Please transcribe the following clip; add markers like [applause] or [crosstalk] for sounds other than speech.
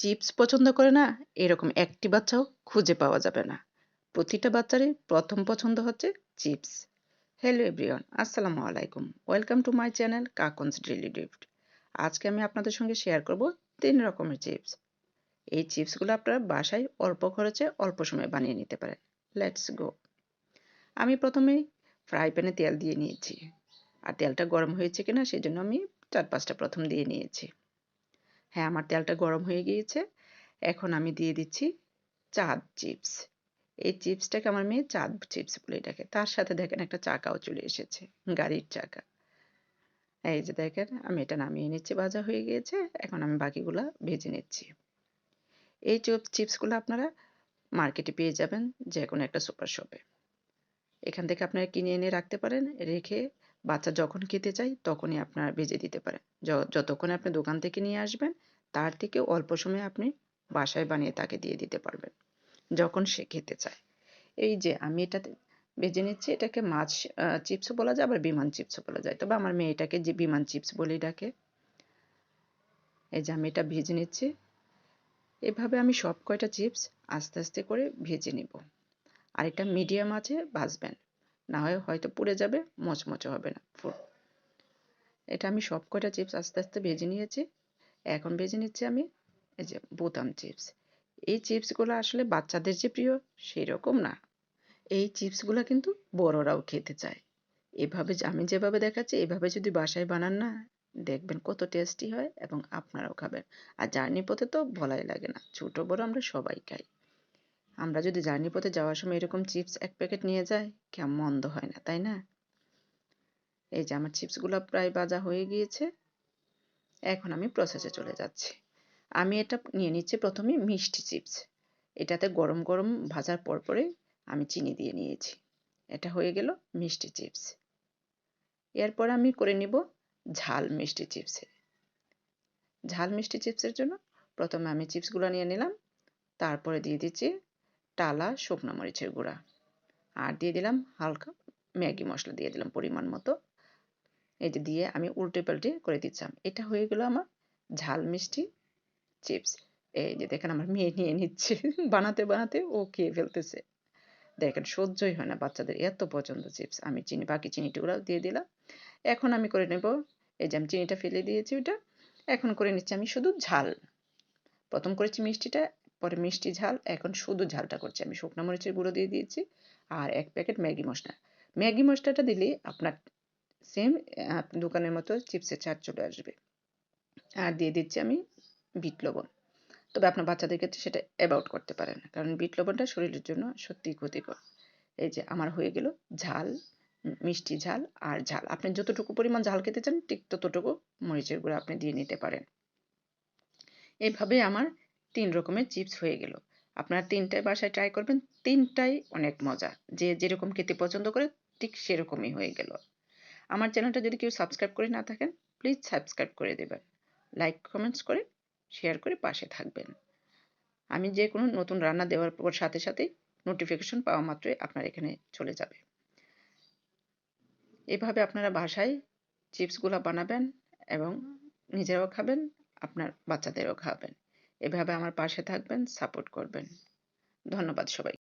Chips পছন্দ করে না, এরকম একটি বাচ্চাও খুঁজে পাওয়া যাবে না। প্রতিটা বাচ্চারই প্রথম পছন্দ হচ্ছে চিপস। হ্যালো এভরিওয়ান, আসসালামু আলাইকুম। Welcome to my channel Kakon's daily gift আজকে আমি আপনাদের সঙ্গে শেয়ার করব তিন রকমের চিপস। এই চিপসগুলো আপনারা বাসায় অল্প খরচে অল্প সময় বানিয়ে নিতে পারেন। Let's go. আমি প্রথমেই ফ্রাই প্যানে তেল দিয়ে নিয়েছি। আর তেলটা গরম হয়েছে কিনা সেই জন্য আমি চার পাঁচটা প্রথম দিয়ে নিয়েছি। হ্যাঁ আমার তেলটা গরম হয়ে গিয়েছে। এখন আমি দিয়ে দিচ্ছি চাঁদ চিপস। এই চিপসটাকে আমার মেয়ে চাঁদ চিপস বলে এটাকে। তার সাথে দেখেন একটা চাকাও চলে এসেছে, গাড়ির চাকা। এই যে দেখেন, আমি এটা নামিয়ে নিচ্ছি, ভাজা হয়ে গিয়েছে। এখন আমি বাকিগুলা ভেজে নিচ্ছি। এই চিপসগুলো আপনারা মার্কেটে পেয়ে যাবেন যে কোনো একটা সুপার শপে। এখান থেকে আপনারা কিনে এনে রাখতে পারেন, রেখে বাচ্চা যখন খেতে চায় তখনই আপনারা ভেজে দিতে পারেন। যতক্ষণ আপনি দোকান থেকে নিয়ে আসবেন তার থেকে অল্প সময়ে আপনি বাসায় বানিয়ে তাকে দিয়ে দিতে পারবেন, যখন সে খেতে চায়। এই যে আমি এটাতে ভেজে নিচ্ছি, এটাকে মাছ চিপসও বলা যায়, আবার বিমান চিপসও বলা যায়। তবে আমার মেয়ে এটাকে যে বিমান চিপস বলে ডাকে। এই যে আমি এটা ভেজে নিচ্ছি। এভাবে আমি সব কয়টা চিপস আস্তে আস্তে করে ভেজে নিব। আর এটা মিডিয়াম আছে, ভাজবেন। না হয় হয়তো পুড়ে যাবে, মচমচে হবে না। এটা আমি সব কয়টা চিপস আস্তে আস্তে ভেজে নিয়েছি। এখন ভেজে নিচ্ছি আমি, এই যে বোতাম চিপস। এই চিপসগুলো আসলে বাচ্চাদের যে প্রিয় সেই রকম না। এই চিপসগুলো কিন্তু বড়রাও খেতে চায়। এভাবে আমি যেভাবে দেখাচ্ছি, এভাবে যদি বাসায় বানান না, দেখবেন কত টেস্টি হয় এবং আপনারাও খাবেন। আর জার্নি পথে তো বলাই লাগে না, ছোট বড় আমরা সবাই খাই। আমরা যদি জার্নি পথে যাওয়ার সময় এরকম চিপস এক প্যাকেট নিয়ে যাই, কেমন মন্দ হয় না, তাই না? এই যে, আমার চিপসগুলো প্রায় বাজা হয়ে গিয়েছে। এখন আমি প্রসেসে চলে যাচ্ছি। আমি এটা নিয়ে নিচ্ছি প্রথমে মিষ্টি চিপস। এটাতে গরম গরম ভাজার পর পরে আমি চিনি দিয়ে নিয়েছি। এটা হয়ে গেল মিষ্টি চিপস। এরপর আমি করে নিব ঝাল মিষ্টি চিপসে। ঝাল মিষ্টি চিপসের জন্য প্রথমে আমি চিপসগুলো নিয়ে নিলাম। তারপরে দিয়ে দিচ্ছি টালা শুকনো মরিচের গুঁড়া। আর দিয়ে দিলাম হালকা ম্যাগি মশলা দিয়ে দিলাম পরিমাণ মতো। এই যে দিয়ে আমি উল্টে পাল্টে করে দিচ্ছিলাম। এটা হয়ে গেল আমার ঝাল মিষ্টি চিপস। এই যে দেখেন আমার মেয়ে নিয়ে নিচ্ছে। [laughs] বানাতে বানাতে ও খেয়ে ফেলতেছে। দেখেন সহ্যই হয় না বাচ্চাদের এত পছন্দ চিপস। আমি চিনি, বাকি চিনিটুকুরাও দিয়ে দিলাম। এখন আমি করে নেব, এই যে আমি চিনিটা ফেলে দিয়েছি ওটা। এখন করে নিচ্ছি আমি শুধু ঝাল। প্রথম করেছি মিষ্টিটা, পরে মিষ্টি ঝাল, এখন শুধু ঝালটা করছি। আমি শুকনো মরিচের গুঁড়ো দিয়ে দিয়েছি আর এক প্যাকেট ম্যাগি মশলা। ম্যাগি মশলাটা দিলে আপনার সেম দোকানের মতো চিপসের ছাড় চলে আসবে। আর দিয়ে দিচ্ছি আমি বিট লবণ। তবে আপনার বাচ্চাদের ক্ষেত্রে সেটা অ্যাবাউট করতে পারেন কারণ বিট লবণটা শরীরের জন্য সত্যিই ক্ষতিকর। এই যে আমার হয়ে গেল ঝাল মিষ্টি ঝাল আর ঝাল। আপনি যতটুকু পরিমাণ ঝাল খেতে চান, ঠিক ততটুকু মরিচের গুঁড়ো আপনি দিয়ে নিতে পারেন। এইভাবে আমার তিন রকমের চিপস হয়ে গেল। আপনারা তিনটায় বাসায় ট্রাই করবেন, তিনটাই অনেক মজা। যে যেরকম খেতে পছন্দ করে, ঠিক সেরকমই হয়ে গেল। আমার চ্যানেলটা যদি কেউ সাবস্ক্রাইব করে না থাকেন প্লিজ সাবস্ক্রাইব করে দেবেন। লাইক কমেন্টস করে শেয়ার করে পাশে থাকবেন। আমি যে কোনো নতুন রান্না দেওয়ার পর সাথে সাথেই নোটিফিকেশন পাওয়া মাত্রই আপনার এখানে চলে যাবে। এভাবে আপনারা বাসায় চিপসগুলো বানাবেন এবং নিজেরাও খাবেন, আপনার বাচ্চাদেরও খাবেন। এভাবে আমার পাশে থাকবেন সাপোর্ট করবেন। ধন্যবাদ সবাই